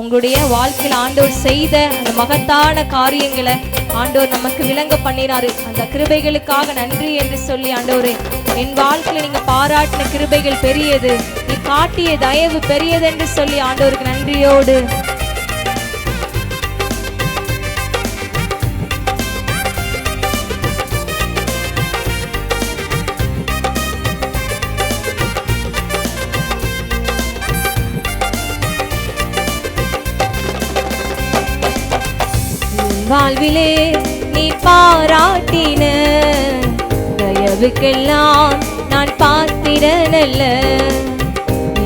உங்களுடைய வாழ்க்கையில் ஆண்டோர் செய்த அந்த மகத்தான காரியங்களை ஆண்டோர் நமக்கு விளங்க பண்ணினாரு. அந்த கிருபைகளுக்காக நன்றி என்று சொல்லி ஆண்டோரே என் வாழ்க்கையில் நீங்க பாராட்டின கிருபைகள் பெரியது. நீ காட்டிய தயவு பெரியது என்று சொல்லி ஆண்டோருக்கு நன்றியோடு வாழ்விலே நீ பாராட்டின. தயவுக்கெல்லாம் நான் பார்த்திடனல்ல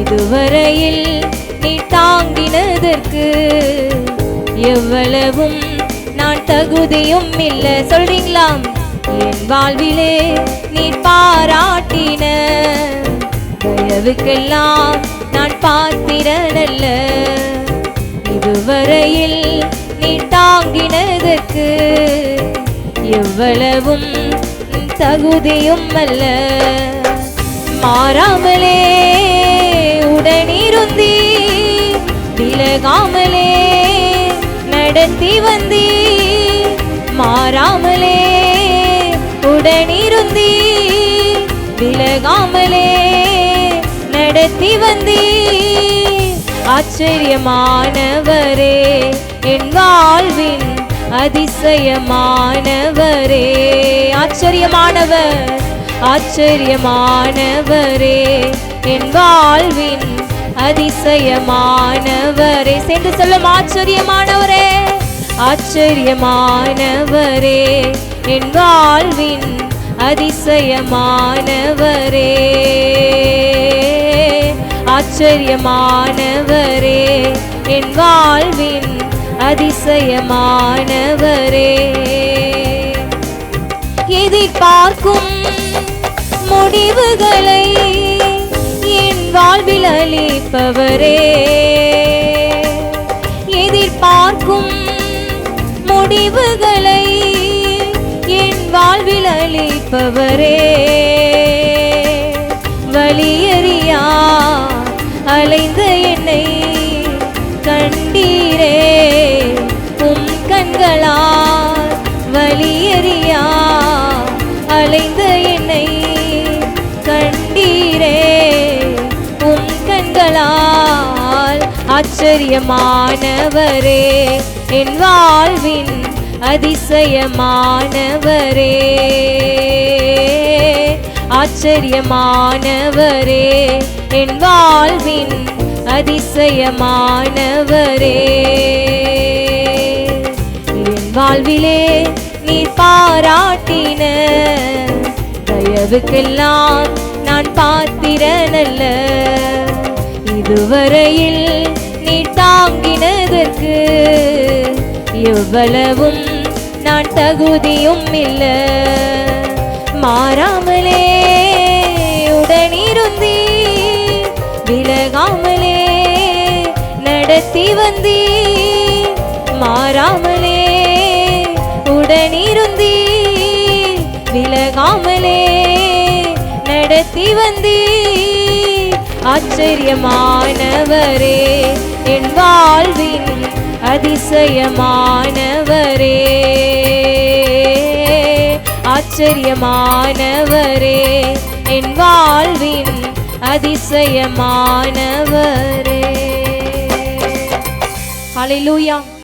இதுவரையில் நீ தாங்கினதற்கு எவ்வளவும் நான் தகுதியும் இல்லை. சொல்றீங்களா? என் வாழ்விலே நீ பாராட்டின. தயவுக்கெல்லாம் நான் பார்த்திடனல்ல இதுவரையில் வாங்கினதற்கு எவ்வளவும் தகுதியும் அல்ல. மாறாமலே உடனிருந்தி விலகாமலே நடத்தி வந்தி. மாறாமலே உடனிருந்தி விலகாமலே நடத்தி வந்தி. ஆச்சரியமானவரே என் வாழ்வின் அதிசயமானவரே. ஆச்சரியமானவர் ஆச்சரியமானவரே. என் வாழ்வின் அதிசயமானவரே. சென்று சொல்லும் ஆச்சரியமானவரே ஆச்சரியமானவரே. என் வாழ்வின் அதிசயமானவரே. ஆச்சரியமானவரே என் வாழ்வின் அதிசயமானவரே. எதிர்பார்க்கும் முடிவுகளை என் வாழ்வில் அளிப்பவரே. எதிர்பார்க்கும் முடிவுகளை என் வாழ்வில் அளிப்பவரே. வலியறியா ஆச்சரியமானவரே என் வாழ்வின் அதிசயமானவரே. ஆச்சரியமானவரே என் வாழ்வின் அதிசயமானவரே. என் வாழ்விலே நீ பாராட்டின தயவுக்கெல்லாம் நான் பாத்திரனல்ல. இதுவரையில் நீ தாங்கினதற்கு எவ்வளவும் நான் தகுதியும் இல்லை. மாறாமலே உடனிருந்தி விலகாமலே நடத்தி வந்தி மாறாமலே உடனிருந்தி விலகாமலே நடத்தி வந்தீ ஆச்சரியமானவரே என் வாழ்வின் அதிசயமானவரே. ஆச்சரியமானவரே என் வாழ்வின் அதிசயமானவரே. ஹalleluya